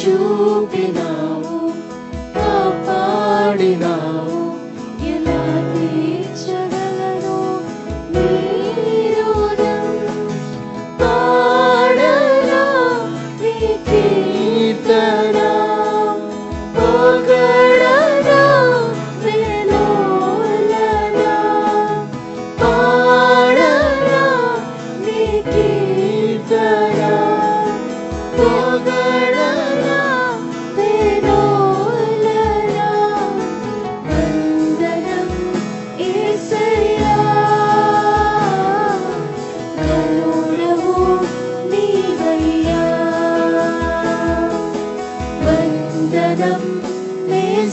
చూపినావు కాపాడినావు ఎలా తీర్చగలను పాడరా నీ కీర్తన Oh, good.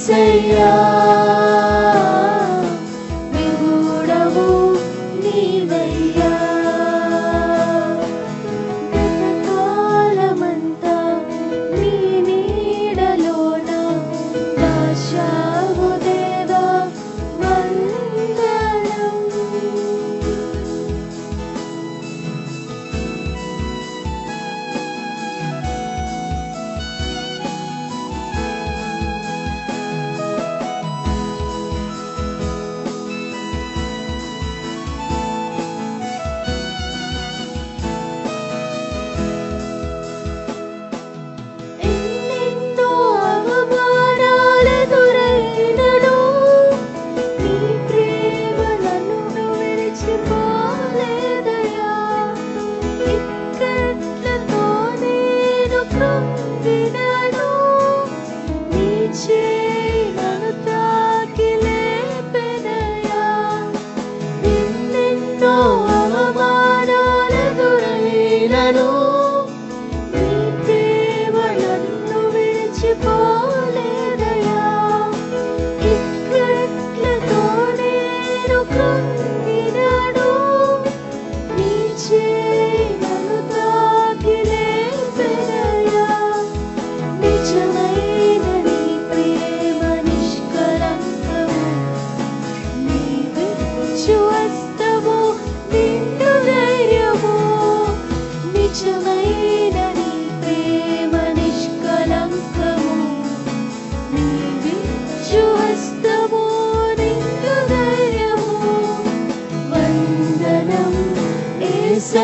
Seigneur.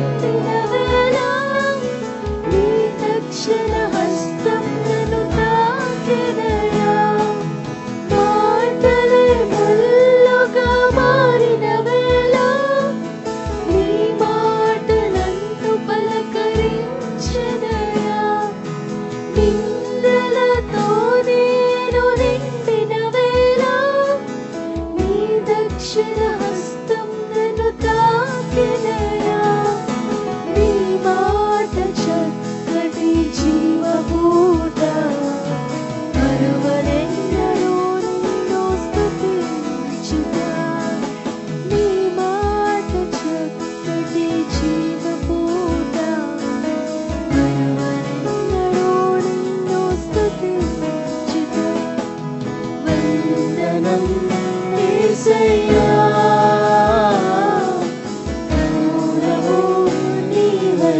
Thank you.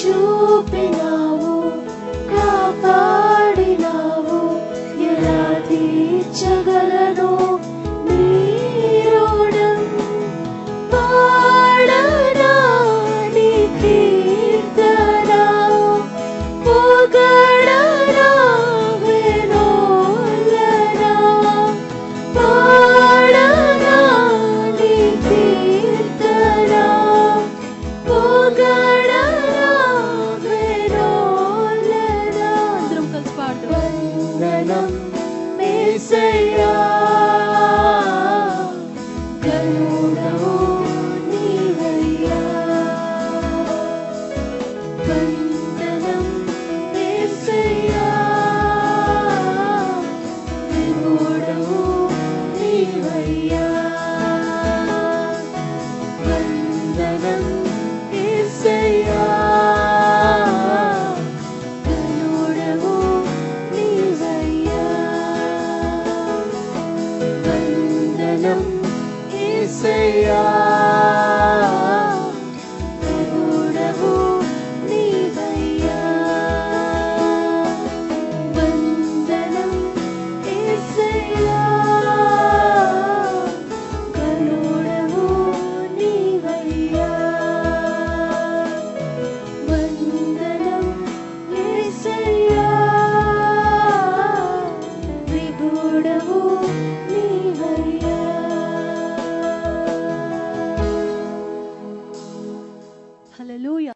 చూపినావు. కాపా